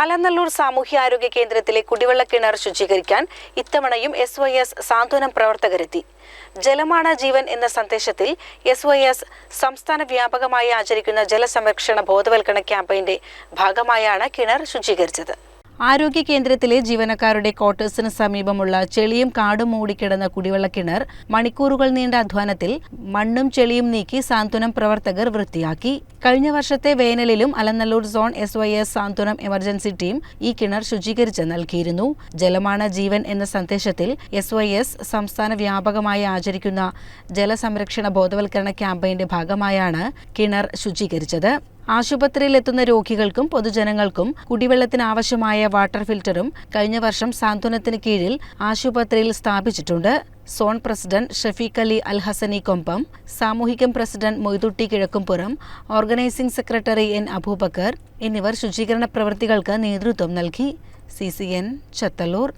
അലനല്ലൂർ സാമൂഹ്യാരോഗ്യ കേന്ദ്രത്തിലെ കുടിവെള്ള കിണർ ശുചീകരിക്കാൻ ഇത്തവണയും എസ് വൈ എസ് സാന്ത്വനം പ്രവർത്തകരെത്തി. ജലമാണ് ജീവൻ എന്ന സന്ദേശത്തിൽ എസ് വൈ എസ് സംസ്ഥാന വ്യാപകമായി ആചരിക്കുന്ന ജലസംരക്ഷണ ബോധവൽക്കരണ ക്യാമ്പയിന്റെ ഭാഗമായാണ് കിണർ ശുചീകരിച്ചത്. ആരോഗ്യ കേന്ദ്രത്തിലെ ജീവനക്കാരുടെ ക്വാർട്ടേഴ്സിന് സമീപമുള്ള ചെളിയും കാടും മൂടിക്കിടന്ന കുടിവെള്ള കിണർ മണിക്കൂറുകൾ നീണ്ട അധ്വാനത്തിൽ മണ്ണും ചെളിയും നീക്കി സാന്ത്വനം പ്രവർത്തകർ വൃത്തിയാക്കി. കഴിഞ്ഞ വർഷത്തെ വേനലിലും Alanallur zone S Y S Santhwanam emergency team ഈ കിണർ ശുചീകരിച്ച് നൽകിയിരുന്നു. ജലമാണ് ജീവൻ എന്ന സന്ദേശത്തിൽ എസ് വൈ എസ് സംസ്ഥാന വ്യാപകമായി ആചരിക്കുന്ന ജലസംരക്ഷണ ബോധവൽക്കരണ ക്യാമ്പയിന്റെ ഭാഗമായാണ് കിണർ ശുചീകരിച്ചത്. ആശുപത്രിയിലെത്തുന്ന രോഗികൾക്കും പൊതുജനങ്ങൾക്കും കുടിവെള്ളത്തിന് ആവശ്യമായ വാട്ടർ ഫിൽറ്ററും കഴിഞ്ഞ വർഷം സാന്ത്വനത്തിന് കീഴിൽ ആശുപത്രിയിൽ സ്ഥാപിച്ചിട്ടുണ്ട്. Zone president Shafeeq Ali Al Hasani Kombam സാമൂഹികം president Moythutty Kizhakkumpuram organising secretary N Aboobacker എന്നിവർ ശുചീകരണ പ്രവൃത്തികൾക്ക് നേതൃത്വം നൽകി. C C N Chathallur.